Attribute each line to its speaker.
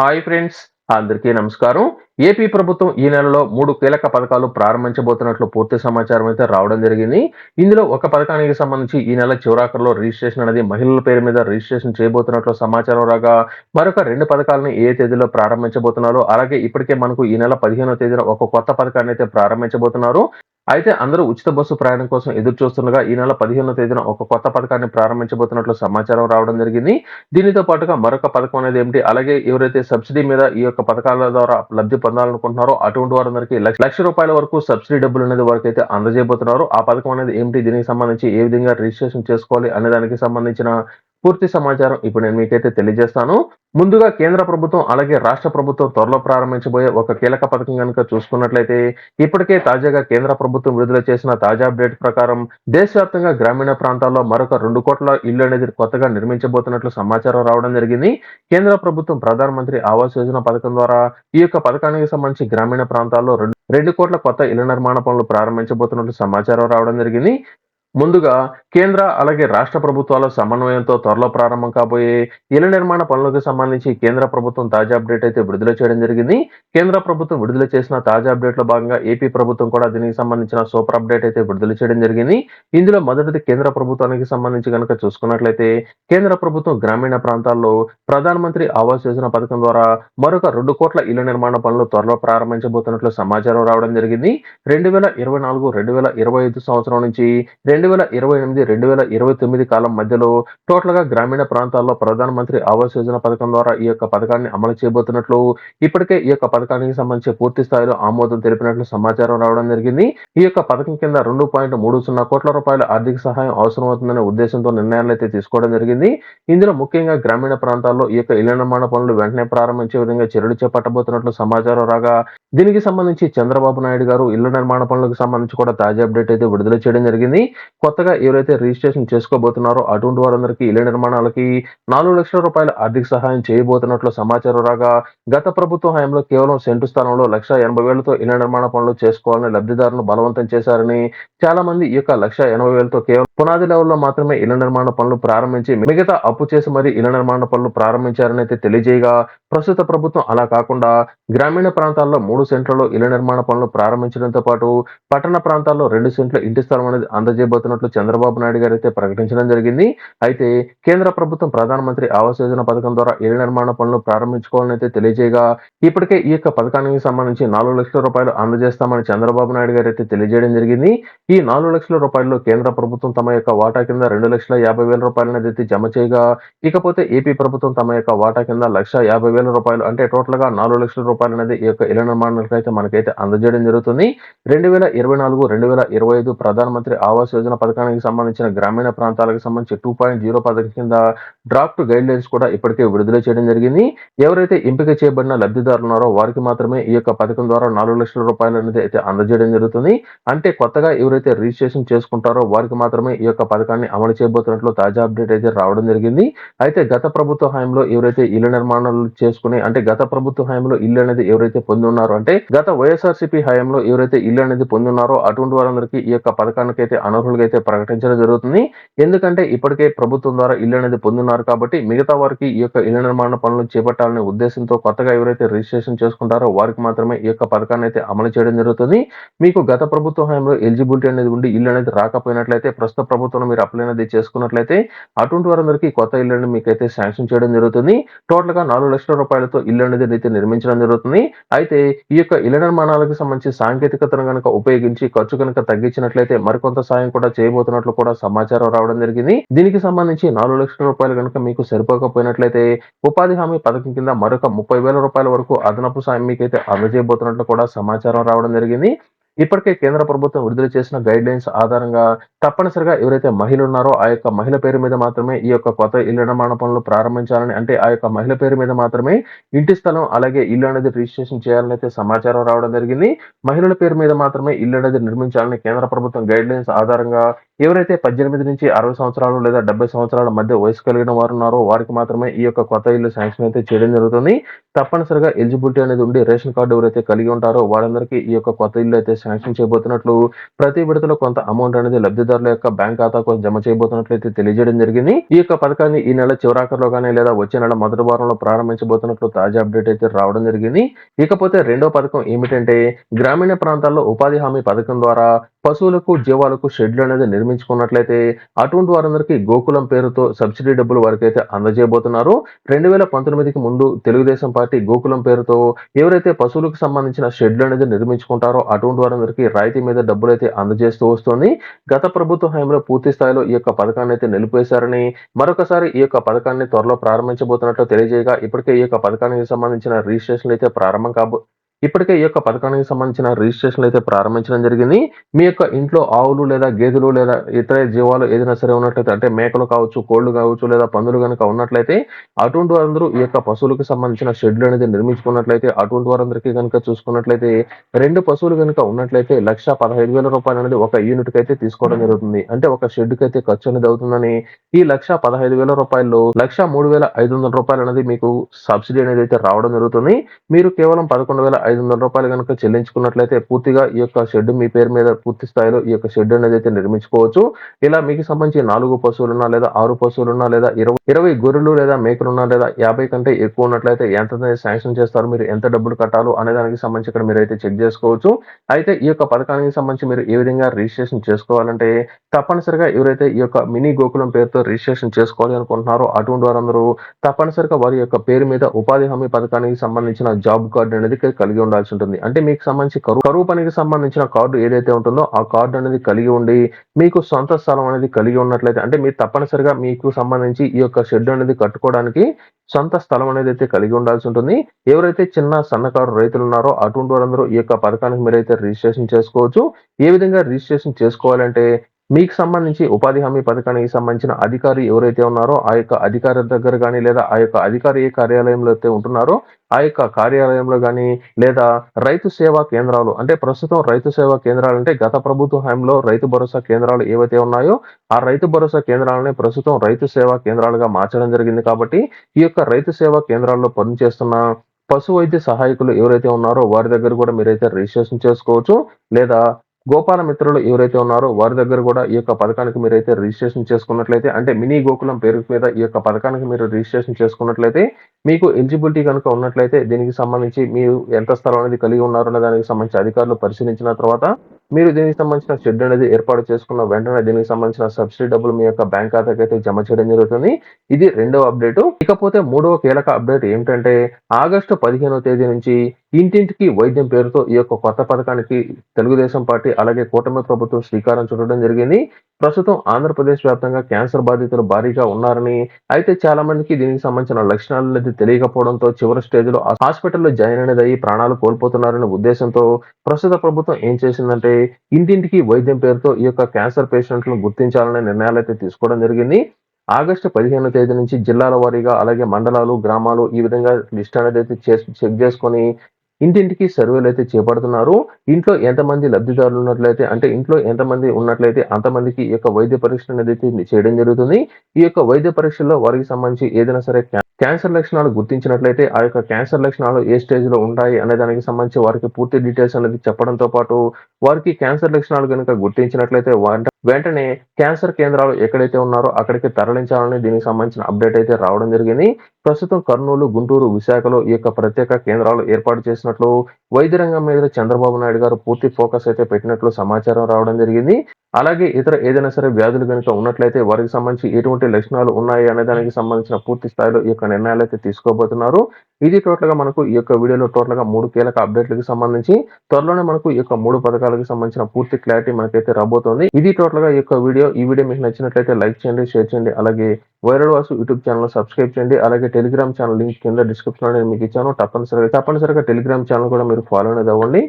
Speaker 1: Hi friends అందరికీ నమస్కారం. AP ప్రభుత్వం ఈ నెలలో మూడు కీలక పథకాలు ప్రారంభించబోతున్నట్లు పూర్తి సమాచారం అయితే రావడం జరిగింది. ఇందులో ఒక పథకానికి సంబంధించి ఈ నెల చివరాఖరులో రిజిస్ట్రేషన్ అనేది మహిళల పేరు మీద రిజిస్ట్రేషన్ చేయబోతున్నట్లు సమాచారం రాగా మరొక రెండు పథకాలను ఏ తేదీలో ప్రారంభించబోతున్నారో అలాగే ఇప్పటికే మనకు ఈ నెల పదిహేనో తేదీన ఒక కొత్త పథకాన్ని అయితే ప్రారంభించబోతున్నారు. అయితే అందరూ ఉచిత బస్సు ప్రయాణం కోసం ఎదురు చూస్తుండగా ఈ నెల పదిహేనో తేదీన ఒక కొత్త పథకాన్ని ప్రారంభించబోతున్నట్లు సమాచారం రావడం జరిగింది. దీనితో పాటుగా మరొక పథకం అనేది ఏమిటి? అలాగే ఎవరైతే సబ్సిడీ మీద ఈ యొక్క పథకాల ద్వారా లబ్ధి పొందాలనుకుంటున్నారో అటువంటి వారందరికీ లక్ష లక్ష రూపాయల వరకు సబ్సిడీ డబ్బులు అనేది వారికైతే అందజేయబోతున్నారు. ఆ పథకం అనేది ఏమిటి? దీనికి సంబంధించి ఏ విధంగా రిజిస్ట్రేషన్ చేసుకోవాలి అనే దానికి సంబంధించిన పూర్తి సమాచారం ఇప్పుడు నేను మీకైతే తెలియజేస్తాను. ముందుగా కేంద్ర ప్రభుత్వం అలాగే రాష్ట్ర ప్రభుత్వం త్వరలో ప్రారంభించబోయే ఒక కీలక పథకం కనుక చూసుకున్నట్లయితే ఇప్పటికే తాజాగా కేంద్ర ప్రభుత్వం విడుదల చేసిన తాజా అప్డేట్ ప్రకారం దేశవ్యాప్తంగా గ్రామీణ ప్రాంతాల్లో మరొక రెండు కోట్ల ఇల్లు అనేది కొత్తగా నిర్మించబోతున్నట్లు సమాచారం రావడం జరిగింది. కేంద్ర ప్రభుత్వం ప్రధానమంత్రి ఆవాస్ యోజన పథకం ద్వారా ఈ యొక్క పథకానికి సంబంధించి గ్రామీణ ప్రాంతాల్లో రెండు రెండు కోట్ల కొత్త ఇళ్ళ నిర్మాణ పనులు ప్రారంభించబోతున్నట్లు సమాచారం రావడం జరిగింది. ముందుగా కేంద్ర అలాగే రాష్ట్ర ప్రభుత్వాల సమన్వయంతో త్వరలో ప్రారంభం కాబోయే ఇళ్ళ నిర్మాణ పనులకు సంబంధించి కేంద్ర ప్రభుత్వం తాజా అప్డేట్ అయితే విడుదల చేయడం జరిగింది. కేంద్ర ప్రభుత్వం విడుదల చేసిన తాజా అప్డేట్లో భాగంగా ఏపీ ప్రభుత్వం కూడా దీనికి సంబంధించిన సూపర్ అప్డేట్ అయితే విడుదల చేయడం జరిగింది. ఇందులో మొదటిది కేంద్ర ప్రభుత్వానికి సంబంధించి కనుక చూసుకున్నట్లయితే కేంద్ర ప్రభుత్వం గ్రామీణ ప్రాంతాల్లో ప్రధానమంత్రి ఆవాస్ యోజన పథకం ద్వారా మరొక రెండు కోట్ల ఇళ్ళ నిర్మాణ పనులు త్వరలో ప్రారంభించబోతున్నట్లు సమాచారం రావడం జరిగింది. రెండు వేల ఇరవై నాలుగు రెండు వేల ఇరవై ఐదు సంవత్సరం నుంచి రెండు వేల ఇరవై ఎనిమిది రెండు వేల ఇరవై తొమ్మిది కాలం మధ్యలో టోటల్గా గ్రామీణ ప్రాంతాల్లో ప్రధానమంత్రి ఆవాస్ యోజన పథకం ద్వారా ఈ యొక్క పథకాన్ని అమలు చేయబోతున్నట్లు ఇప్పటికే ఈ యొక్క పథకానికి సంబంధించి పూర్తి స్థాయిలో ఆమోదం తెలిపినట్లు సమాచారం రావడం జరిగింది. ఈ యొక్క పథకం కింద రెండు పాయింట్ మూడు సున్నా కోట్ల రూపాయల ఆర్థిక సహాయం అవసరమవుతుందనే ఉద్దేశంతో నిర్ణయాలు అయితే తీసుకోవడం జరిగింది. ఇందులో ముఖ్యంగా గ్రామీణ ప్రాంతాల్లో ఈ యొక్క ఇళ్ళ నిర్మాణ పనులు వెంటనే ప్రారంభించే విధంగా చర్యలు చేపట్టబోతున్నట్లు సమాచారం రాగా దీనికి సంబంధించి చంద్రబాబు నాయుడు గారు ఇళ్ళ నిర్మాణ పనులకు సంబంధించి కూడా తాజా అప్డేట్ అయితే విడుదల చేయడం జరిగింది. కొత్తగా ఎవరైతే రిజిస్ట్రేషన్ చేసుకోబోతున్నారో అటువంటి వారందరికీ ఇళ్ళ నిర్మాణాలకి నాలుగు లక్షల రూపాయల ఆర్థిక సహాయం చేయబోతున్నట్లు సమాచారం రాగా గత ప్రభుత్వ హయాంలో కేవలం సెంటు స్థానంలో లక్ష ఎనభై వేలతో ఇళ్ళ నిర్మాణ పనులు చేసుకోవాలని లబ్ధిదారులను బలవంతం చేశారని చాలా మంది ఈ యొక్క లక్ష ఎనభై వేలతో కేవలం పునాది లెవెల్లో మాత్రమే ఇళ్ళ నిర్మాణ పనులు ప్రారంభించి మిగతా అప్పు చేసి మరి ఇళ్ళ నిర్మాణ పనులు ప్రారంభించారని అయితే తెలియజేయగా ప్రస్తుత ప్రభుత్వం అలా కాకుండా గ్రామీణ ప్రాంతాల్లో మూడు సెంట్లలో ఇళ్ళ నిర్మాణ పనులు ప్రారంభించడంతో పాటు పట్టణ ప్రాంతాల్లో రెండు సెంట్ల ఇంటి స్థలం అనేది అందజేయబోతున్నట్లు చంద్రబాబు నాయుడు గారు అయితే ప్రకటించడం జరిగింది. అయితే కేంద్ర ప్రభుత్వం ప్రధానమంత్రి ఆవాస్ యోజన పథకం ద్వారా ఇళ్ళ నిర్మాణ పనులు ప్రారంభించుకోవాలని అయితే తెలియజేయగా ఇప్పటికే ఈ యొక్క పథకానికి సంబంధించి నాలుగు లక్షల రూపాయలు అందజేస్తామని చంద్రబాబు నాయుడు గారు అయితే తెలియజేయడం జరిగింది. ఈ నాలుగు లక్షల రూపాయల్లో కేంద్ర ప్రభుత్వం తమ యొక్క వాటా కింద రెండు లక్షల యాభై వేల రూపాయలను అయితే జమ చేయగా ఇకపోతే ఏపీ ప్రభుత్వం తమ యొక్క వాటా కింద లక్ష యాభై వేల రూపాయలు అంటే టోటల్గా నాలుగు లక్షల రూపాయలు అనేది ఈ యొక్క ఇళ్ళ నిర్మాణాలకు అయితే మనకైతే అందజేయడం జరుగుతుంది. రెండు వేల ఇరవై నాలుగు రెండు వేల ఇరవై ఐదు ప్రధానమంత్రి ఆవాస్ యోజన పథకానికి సంబంధించిన గ్రామీణ ప్రాంతాలకు సంబంధించి టూ పాయింట్ జీరో పథకం కింద డ్రాఫ్ట్ గైడ్ లైన్స్ కూడా ఇప్పటికే విడుదల చేయడం జరిగింది. ఎవరైతే ఎంపిక చేయబడిన లబ్ధిదారులు ఉన్నారో వారికి మాత్రమే ఈ యొక్క పథకం ద్వారా నాలుగు లక్షల రూపాయలు అనేది అయితే అందజేయడం జరుగుతుంది. అంటే కొత్తగా ఎవరైతే రిజిస్ట్రేషన్ చేసుకుంటారో వారికి మాత్రమే ఈ యొక్క పథకాన్ని అమలు చేయబోతున్నట్లు తాజా అప్డేట్ అయితే రావడం జరిగింది. అయితే గత ప్రభుత్వ హయాంలో ఎవరైతే ఇళ్ళ నిర్మాణాలు చేసుకుని అంటే గత ప్రభుత్వ హయాంలో ఇల్లు అనేది ఎవరైతే పొంది ఉన్నారో అంటే గత వైఎస్ఆర్సీపీ హయాంలో ఎవరైతే ఇల్లు అనేది పొంది ఉన్నారో అటువంటి వారందరికీ ఈ యొక్క పథకానికి అయితే అనర్హులుగా అయితే ప్రకటించడం జరుగుతుంది. ఎందుకంటే ఇప్పటికే ప్రభుత్వం ద్వారా ఇల్లు అనేది పొందున్నారు కాబట్టి మిగతా వారికి ఈ యొక్క ఇళ్ళ నిర్మాణ పనులు చేపట్టాలనే ఉద్దేశంతో కొత్తగా ఎవరైతే రిజిస్ట్రేషన్ చేసుకుంటారో వారికి మాత్రమే ఈ యొక్క పథకాన్ని అయితే అమలు చేయడం జరుగుతుంది. మీకు గత ప్రభుత్వ హయాంలో ఎలిజిబిలిటీ అనేది ఉండి ఇల్లు అనేది రాకపోయినట్లయితే ప్రస్తుత ప్రభుత్వం మీరు అప్లై అనేది చేసుకున్నట్లయితే అటువంటి వారందరికీ కొత్త ఇల్లు అనేది మీకైతే శాంక్షన్ చేయడం జరుగుతుంది. టోటల్గా నాలుగు లక్షల రూపాయలతో ఇల్లు అనేది అయితే నిర్మించడం జరుగుతుంది అయితే ఈ యొక్క ఇళ్ళ నిర్మాణాలకు సంబంధించి సాంకేతికతను కనుక ఉపయోగించి ఖర్చు కనుక తగ్గించినట్లయితే మరికొంత సాయం కూడా చేయబోతున్నట్లు కూడా సమాచారం రావడం జరిగింది. దీనికి సంబంధించి నాలుగు లక్షల రూపాయలు కనుక మీకు సరిపోకపోయినట్లయితే ఉపాధి హామీ పథకం కింద మరొక ముప్పై వేల రూపాయల వరకు అదనపు సాయం మీకైతే అందజేయబోతున్నట్లు కూడా సమాచారం రావడం జరిగింది. ఇప్పటికే కేంద్ర ప్రభుత్వం విడుదల చేసిన గైడ్ లైన్స్ ఆధారంగా తప్పనిసరిగా ఎవరైతే మహిళ ఉన్నారో ఆ యొక్క మహిళ పేరు మీద మాత్రమే ఈ యొక్క కొత్త ఇళ్ళ నిర్మాణ పనులు ప్రారంభించాలని అంటే ఆ యొక్క మహిళ పేరు మీద మాత్రమే ఇంటి స్థలం అలాగే ఇల్లు అనేది రిజిస్ట్రేషన్ చేయాలని అయితే సమాచారం రావడం జరిగింది. మహిళల పేరు మీద మాత్రమే ఇల్లు అనేది నిర్మించాలని కేంద్ర ప్రభుత్వం గైడ్ లైన్స్ ఆధారంగా ఎవరైతే పద్దెనిమిది నుంచి అరవై సంవత్సరాలు లేదా డెబ్బై సంవత్సరాల మధ్య వయసు కలిగిన వారు ఉన్నారో వారికి మాత్రమే ఈ యొక్క కొత్త ఇల్లు శాంక్షన్ అయితే చేయడం జరుగుతుంది. తప్పనిసరిగా ఎలిజిబిలిటీ అనేది ఉండి రేషన్ కార్డు ఎవరైతే కలిగి ఉంటారో వారందరికీ ఈ యొక్క కొత్త ఇల్లు అయితే శాంక్షన్ చేయబోతున్నట్లు ప్రతి విడతలో కొంత అమౌంట్ అనేది లబ్ధిదారుల యొక్క బ్యాంక్ ఖాతాకు జమ చేయబోతున్నట్లు అయితే తెలియజేయడం జరిగింది. ఈ యొక్క పథకాన్ని ఈ నెల చివరాఖరులో కానీ లేదా వచ్చే నెల మొదటి వారంలో ప్రారంభించబోతున్నట్లు తాజా అప్డేట్ అయితే రావడం జరిగింది. ఇకపోతే రెండో పథకం ఏమిటంటే గ్రామీణ ప్రాంతాల్లో ఉపాధి హామీ పథకం ద్వారా పశువులకు జీవాలకు షెడ్లు అనేది నిర్మించుకున్నట్లయితే అటువంటి వారందరికీ గోకులం పేరుతో సబ్సిడీ డబ్బులు వారికి అయితే అందజేయబోతున్నారు. రెండు వేల పంతొమ్మిదికి ముందు తెలుగుదేశం పార్టీ గోకులం పేరుతో ఎవరైతే పశువులకు సంబంధించిన షెడ్లు అనేది నిర్మించుకుంటారో అటువంటి వారందరికీ రాయితీ మీద డబ్బులు అయితే అందజేస్తూ వస్తుంది. గత ప్రభుత్వ హయాంలో పూర్తి స్థాయిలో ఈ యొక్క పథకాన్ని అయితే నిలిపేశారని మరొకసారి ఈ యొక్క పథకాన్ని త్వరలో ప్రారంభించబోతున్నట్లు తెలియజేయగా ఇప్పటికే ఈ యొక్క పథకానికి సంబంధించిన రిజిస్ట్రేషన్ అయితే ప్రారంభం కాబో ఇప్పటికే ఈ యొక్క పథకానికి సంబంధించిన రిజిస్ట్రేషన్ అయితే ప్రారంభించడం జరిగింది. మీ యొక్క ఇంట్లో ఆవులు లేదా గేదెలు లేదా ఇతర జీవాలు ఏదైనా సరే ఉన్నట్లయితే అంటే మేకలు కావచ్చు కోళ్ళు కావచ్చు లేదా పందులు కనుక ఉన్నట్లయితే అటువంటి వారందరూ ఈ యొక్క పశువులకు సంబంధించిన షెడ్లు అనేది నిర్మించుకున్నట్లయితే అటువంటి వారందరికీ కనుక చూసుకున్నట్లయితే రెండు పశువులు కనుక ఉన్నట్లయితే లక్ష పదహైదు వేల రూపాయలు అనేది ఒక యూనిట్ అయితే తీసుకోవడం జరుగుతుంది. అంటే ఒక షెడ్కి అయితే ఖర్చు అనేది అవుతుందని ఈ లక్ష పదహైదు వేల రూపాయల్లో లక్ష మూడు వేల ఐదు వందల రూపాయలు అనేది మీకు సబ్సిడీ అనేది అయితే రావడం జరుగుతుంది. మీరు కేవలం పదకొండు వేల ఐదు వందల రూపాయలు కనుక చెల్లించుకున్నట్లయితే పూర్తిగా ఈ యొక్క షెడ్ మీ పేరు మీద పూర్తి స్థాయిలో ఈ యొక్క షెడ్ అనేది అయితే నిర్మించుకోవచ్చు. ఇలా మీకు సంబంధించి నాలుగు పశువులున్నా లేదా ఆరు పశువులున్నా లేదా ఇరవై ఇరవై గొర్రెలు లేదా మేకలున్నా లేదా యాభై కంటే ఎక్కువ ఉన్నట్లయితే ఎంత శాంక్షన్ చేస్తారు మీరు ఎంత డబ్బులు కట్టాలో అనే దానికి సంబంధించి ఇక్కడ మీరు అయితే చెక్ చేసుకోవచ్చు. అయితే ఈ యొక్క పథకానికి సంబంధించి మీరు ఏ విధంగా రిజిస్ట్రేషన్ చేసుకోవాలంటే తప్పనిసరిగా ఎవరైతే ఈ యొక్క మినీ గోకులం పేరుతో రిజిస్ట్రేషన్ చేసుకోవాలి అనుకుంటున్నారో అటువంటి వారందరూ తప్పనిసరిగా వారి యొక్క పేరు మీద ఉపాధి హామీ పథకానికి సంబంధించిన జాబ్ కార్డు అనేది కలిగి కలిగి ఉండాల్సి ఉంటుంది. అంటే మీకు సంబంధించి కరువు కరువు పనికి సంబంధించిన కార్డు ఏదైతే ఉంటుందో ఆ కార్డు అనేది కలిగి ఉండి మీకు సొంత స్థలం అనేది కలిగి ఉన్నట్లయితే అంటే మీరు తప్పనిసరిగా మీకు సంబంధించి ఈ యొక్క షెడ్ అనేది కట్టుకోవడానికి సొంత స్థలం అనేది అయితే కలిగి ఉండాల్సి ఉంటుంది. ఎవరైతే చిన్న సన్నకారు రైతులు ఉన్నారో అటువంటి వారందరూ ఈ యొక్క పథకానికి మీరైతే రిజిస్ట్రేషన్ చేసుకోవచ్చు. ఏ విధంగా రిజిస్ట్రేషన్ చేసుకోవాలంటే మీకు సంబంధించి ఉపాధి హామీ పథకానికి సంబంధించిన అధికారి ఎవరైతే ఉన్నారో ఆ యొక్క అధికారి దగ్గర కానీ లేదా ఆ యొక్క అధికారి ఏ కార్యాలయంలో అయితే ఉంటున్నారో ఆ యొక్క కార్యాలయంలో కానీ లేదా రైతు సేవా కేంద్రాలు అంటే ప్రస్తుతం రైతు సేవా కేంద్రాలు అంటే గత ప్రభుత్వ హయాంలో రైతు భరోసా కేంద్రాలు ఏవైతే ఉన్నాయో ఆ రైతు భరోసా కేంద్రాలని ప్రస్తుతం రైతు సేవా కేంద్రాలుగా మార్చడం జరిగింది కాబట్టి ఈ యొక్క రైతు సేవా కేంద్రాల్లో పనిచేస్తున్న పశు వైద్య సహాయకులు ఎవరైతే ఉన్నారో వారి దగ్గర కూడా మీరైతే రిజిస్ట్రేషన్ చేసుకోవచ్చు లేదా గోపాల మిత్రులు ఎవరైతే ఉన్నారో వారి దగ్గర కూడా ఈ యొక్క పథకానికి మీరైతే రిజిస్ట్రేషన్ చేసుకున్నట్లయితే అంటే మినీ గోకులం పేరు మీద ఈ యొక్క పథకానికి మీరు రిజిస్ట్రేషన్ చేసుకున్నట్లయితే మీకు ఎలిజిబిలిటీ కనుక ఉన్నట్లయితే దీనికి సంబంధించి మీరు ఎంత స్థలం అనేది కలిగి ఉన్నారో దానికి సంబంధించి అధికారులు పరిశీలించిన తర్వాత మీరు దీనికి సంబంధించిన షెడ్ అనేది ఏర్పాటు చేసుకున్న వెంటనే దీనికి సంబంధించిన సబ్సిడీ డబ్బులు మీ యొక్క బ్యాంక్ ఖాతాకి అయితే జమ చేయడం జరుగుతుంది. ఇది రెండవ అప్డేట్. ఇకపోతే మూడవ కీలక అప్డేట్ ఏమిటంటే ఆగస్టు పదిహేనవ తేదీ నుంచి ఇంటింటికి వైద్యం పేరుతో ఈ యొక్క కొత్త పథకానికి తెలుగుదేశం పార్టీ అలాగే కూటమి ప్రభుత్వం శ్రీకారం చుట్టడం జరిగింది. ప్రస్తుతం ఆంధ్రప్రదేశ్ వ్యాప్తంగా క్యాన్సర్ బాధితులు భారీగా ఉన్నారని అయితే చాలా మందికి దీనికి సంబంధించిన లక్షణాలు అనేది తెలియకపోవడంతో చివరి స్టేజ్లో హాస్పిటల్లో జాయిన్ అనేది అయ్యి ప్రాణాలు కోల్పోతున్నారనే ఉద్దేశంతో ప్రస్తుత ప్రభుత్వం ఏం చేసిందంటే ఇంటింటికి వైద్యం పేరుతో ఈ యొక్క క్యాన్సర్ పేషెంట్లను గుర్తించాలనే నిర్ణయాలు అయితే తీసుకోవడం జరిగింది. ఆగస్టు పదిహేను తేదీ నుంచి జిల్లాల వారీగా అలాగే మండలాలు గ్రామాలు ఈ విధంగా లిస్ట్ అనేది అయితే చెక్ చేసుకొని ఇంటింటికి సర్వేలు అయితే చేపడుతున్నారు. ఇంట్లో ఎంతమంది లబ్ధిదారులు ఉన్నట్లయితే అంటే ఇంట్లో ఎంతమంది ఉన్నట్లయితే అంతమందికి ఈ యొక్క వైద్య పరీక్ష అనేది చేయడం జరుగుతుంది. ఈ యొక్క వైద్య పరీక్షల్లో వారికి సంబంధించి ఏదైనా సరే క్యాన్సర్ లక్షణాలు గుర్తించినట్లయితే ఆ యొక్క క్యాన్సర్ లక్షణాలు ఏ స్టేజ్లో ఉంటాయి అనే దానికి సంబంధించి వారికి పూర్తి డీటెయిల్స్ అనేది చెప్పడంతో పాటు వారికి క్యాన్సర్ లక్షణాలు కనుక గుర్తించినట్లయితే వెంటనే క్యాన్సర్ కేంద్రాలు ఎక్కడైతే ఉన్నారో అక్కడికి తరలించాలని దీనికి సంబంధించిన అప్డేట్ అయితే రావడం జరిగింది. ప్రస్తుతం కర్నూలు గుంటూరు విశాఖలో ఈ యొక్క ప్రత్యేక కేంద్రాలు ఏర్పాటు చేసినట్లు వైద్య రంగం మీద చంద్రబాబు నాయుడు గారు పూర్తి ఫోకస్ అయితే పెట్టినట్లు సమాచారం రావడం జరిగింది. అలాగే ఇతర ఏదైనా సరే వ్యాధులు కనుక ఉన్నట్లయితే వారికి సంబంధించి ఎటువంటి లక్షణాలు ఉన్నాయి అనే దానికి సంబంధించిన పూర్తి స్థాయిలో ఈ యొక్క నిర్ణయాలు అయితే తీసుకోబోతున్నారు. ఇది టోటల్గా మనకు ఈ యొక్క వీడియోలో టోటల్గా మూడు కీలక అప్డేట్లకు సంబంధించి త్వరలోనే మనకు ఈ యొక్క మూడు పథకాలకు సంబంధించిన పూర్తి క్లారిటీ మనకైతే రాబోతోంది. ఇది టోటల్ గా ఈ యొక్క వీడియో ఈ వీడియో మీకు నచ్చినట్లయితే లైక్ చేయండి షేర్ చేయండి అలాగే viral Vasu YouTube channel subscribe చేయండి అలాగే టెలిగ్రామ్ ఛానల్ లింక్ కింద డిస్క్రిప్షన్లో నేను మీకు ఇచ్చాను. తప్పనిసరిగా తప్పనిసరిగా టెలిగ్రామ్ ఛానల్ కూడా మీరు ఫాలో అనేది అవ్వండి.